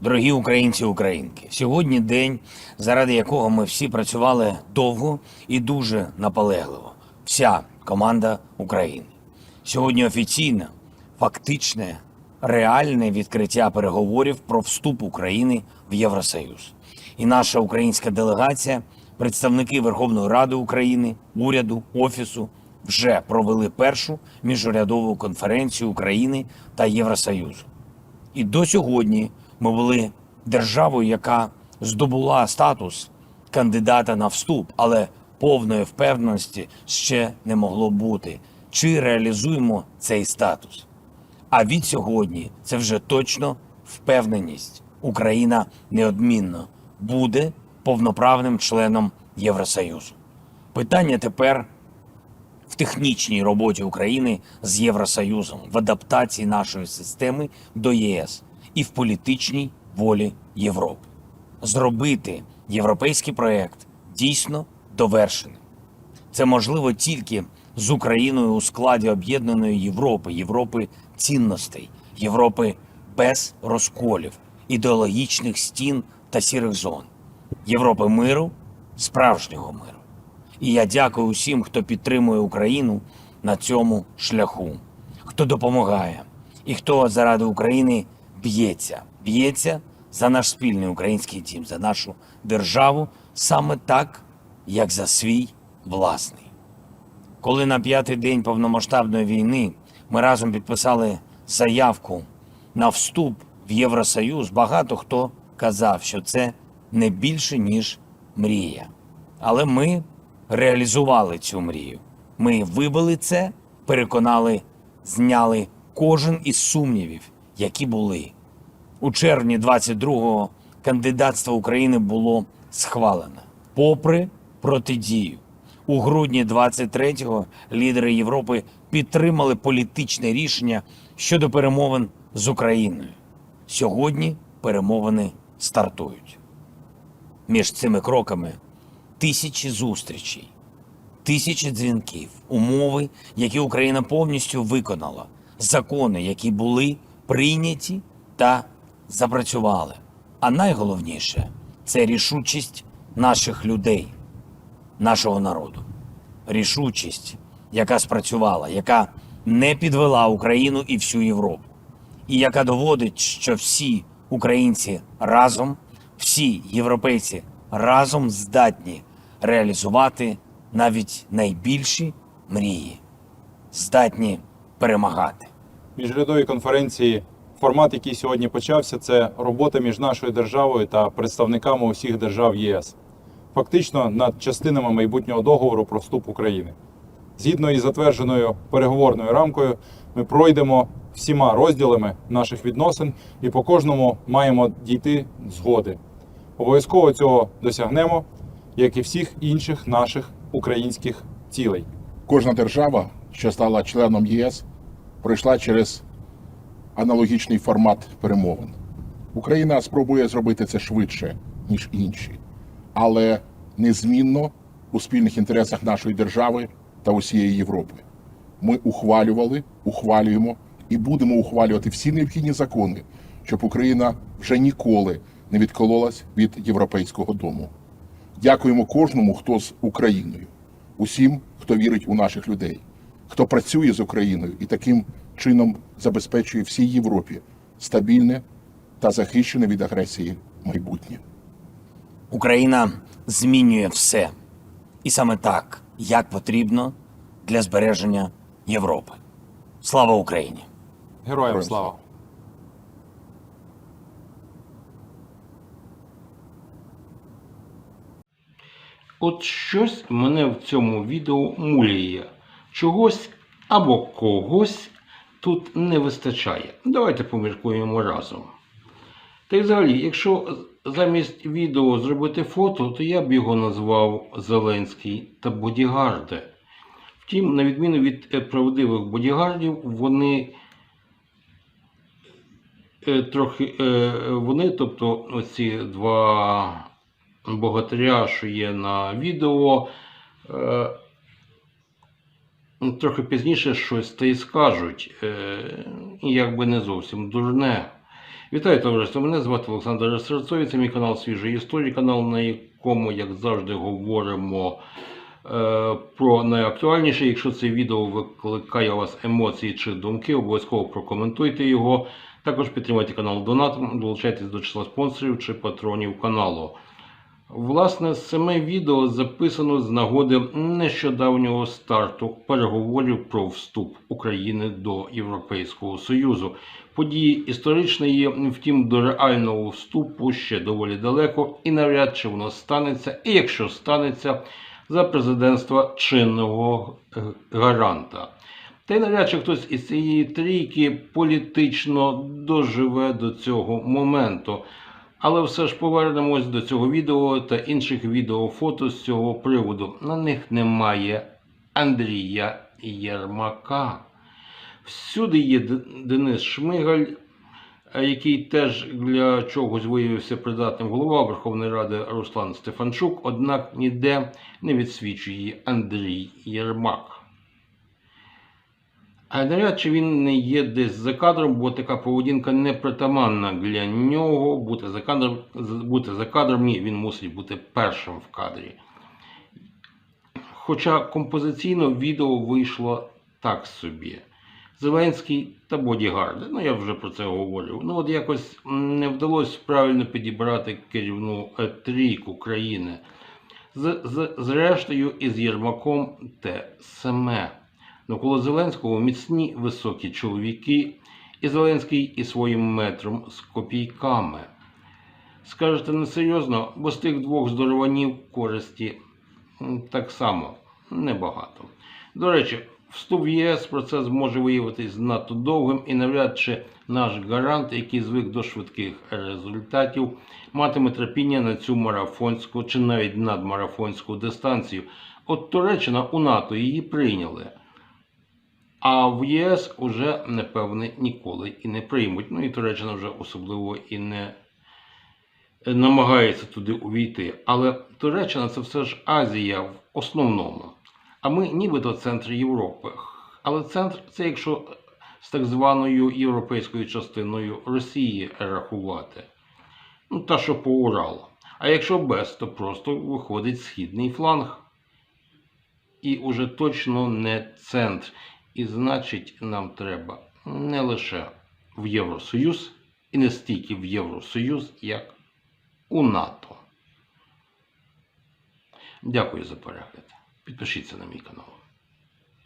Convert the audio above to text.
Дорогі українці і українки, сьогодні день, заради якого ми всі працювали довго і дуже наполегливо. Вся команда України. Сьогодні офіційне, фактичне, реальне відкриття переговорів про вступ України в Євросоюз. І наша українська делегація, представники Верховної Ради України, уряду, офісу вже провели першу міжурядову конференцію України та Євросоюзу. І до сьогодні ми були державою, яка здобула статус кандидата на вступ, але повної впевненості ще не могло бути. Чи реалізуємо цей статус? А від сьогодні це вже точно впевненість. Україна неодмінно буде повноправним членом Євросоюзу. Питання тепер в технічній роботі України з Євросоюзом, в адаптації нашої системи до ЄС і в політичній волі Європи. Зробити європейський проект дійсно довершеним. Це можливо тільки з Україною у складі об'єднаної Європи, Європи цінностей, Європи без розколів, ідеологічних стін та сірих зон, Європи миру, справжнього миру. І я дякую усім, хто підтримує Україну на цьому шляху, хто допомагає і хто заради України б'ється, б'ється за наш спільний український дім, за нашу державу саме так, як за свій власний. Коли на п'ятий день повномасштабної війни ми разом підписали заявку на вступ в Євросоюз, багато хто казав, що це не більше, ніж мрія. Але ми реалізували цю мрію. Ми вибили це, переконали, зняли кожен із сумнівів, які були. У червні 22-го кандидатство України було схвалено, попри протидію. У грудні 23-го лідери Європи підтримали політичне рішення щодо перемовин з Україною. Сьогодні перемовини стартують. Між цими кроками тисячі зустрічей, тисячі дзвінків, умови, які Україна повністю виконала, закони, які були прийняті та запрацювали. А найголовніше це рішучість наших людей, нашого народу. Рішучість, яка спрацювала, яка не підвела Україну і всю Європу, і яка доводить, що всі українці разом, всі європейці разом здатні реалізувати навіть найбільші мрії, здатні перемагати. міжрядовій конференції. Формат, який сьогодні почався, це робота між нашою державою та представниками усіх держав ЄС, фактично над частинами майбутнього договору про вступ України. Згідно із затвердженою переговорною рамкою, ми пройдемо всіма розділами наших відносин і по кожному маємо дійти згоди. Обов'язково цього досягнемо, як і всіх інших наших українських цілей. Кожна держава, що стала членом ЄС, пройшла через аналогічний формат перемовин. Україна спробує зробити це швидше, ніж інші, але незмінно у спільних інтересах нашої держави та усієї Європи. Ми ухвалювали, ухвалюємо і будемо ухвалювати всі необхідні закони, щоб Україна вже ніколи не відкололась від європейського дому. Дякуємо кожному, хто з Україною, усім, хто вірить у наших людей, хто працює з Україною і таким чином забезпечує всій Європі стабільне та захищене від агресії майбутнє. Україна змінює все. І саме так, як потрібно для збереження Європи. Слава Україні! Героям Героям слава! От щось мене в цьому відео муляє. Чогось або когось тут не вистачає. Давайте поміркуємо разом. Та й взагалі, якщо замість відео зробити фото, то я б його назвав Зеленський та бодігарди. Втім, на відміну від е, правдивих бодігардів, вони е, трохи е, вони, тобто оці два богатиря, що є на відео, ну, трохи пізніше щось та й скажуть, е, якби не зовсім дурне. Вітаю товариство! Мене звати Олександр Серцові. Це мій канал Свіжої історії, канал, на якому, як завжди, говоримо е, про найактуальніше. Якщо це відео викликає у вас емоції чи думки, обов'язково прокоментуйте його. Також підтримайте канал донатом, долучайтесь до числа спонсорів чи патронів каналу. Власне, саме відео записано з нагоди нещодавнього старту переговорів про вступ України до Європейського Союзу. Події історичної, втім, до реального вступу ще доволі далеко, і навряд чи воно станеться, і якщо станеться, за президентства чинного е, гаранта. Та й навряд чи хтось із цієї трійки політично доживе до цього моменту. Але все ж повернемось до цього відео та інших відео фото з цього приводу. На них немає Андрія Єрмака. Всюди є Денис Шмигаль, який теж для чогось виявився придатним голова Верховної Ради Руслан Стефанчук, однак ніде не відсвічує Андрій Єрмак. Навряд чи він не є десь за кадром, бо така поведінка не притаманна для нього. Бути за кадром, бути за кадром ні, він мусить бути першим в кадрі. Хоча композиційно відео вийшло так собі. Зеленський та бодігарди. Ну, я вже про це говорив. Ну, от якось не вдалося правильно підібрати керівну трійку країни. З, з, зрештою, із Єрмаком те саме. Навколо Зеленського міцні високі чоловіки, і Зеленський із своїм метром з копійками. Скажете несерйозно, бо з тих двох здорованів користі так само небагато. До речі, вступ в ЄС процес може виявитись надто довгим і навряд чи наш гарант, який звик до швидких результатів, матиме терпіння на цю марафонську чи навіть надмарафонську дистанцію. От Туреччина у НАТО її прийняли. А в ЄС уже, напевне, ніколи і не приймуть. Ну і Туреччина вже особливо і не намагається туди увійти. Але Туреччина це все ж Азія в основному. А ми нібито центр Європи. Але центр це якщо з так званою європейською частиною Росії рахувати. Ну, та що по Уралу. А якщо без, то просто виходить східний фланг. І уже точно не центр. І значить, нам треба не лише в Євросоюз, і не стільки в Євросоюз, як у НАТО. Дякую за перегляд. Підпишіться на мій канал.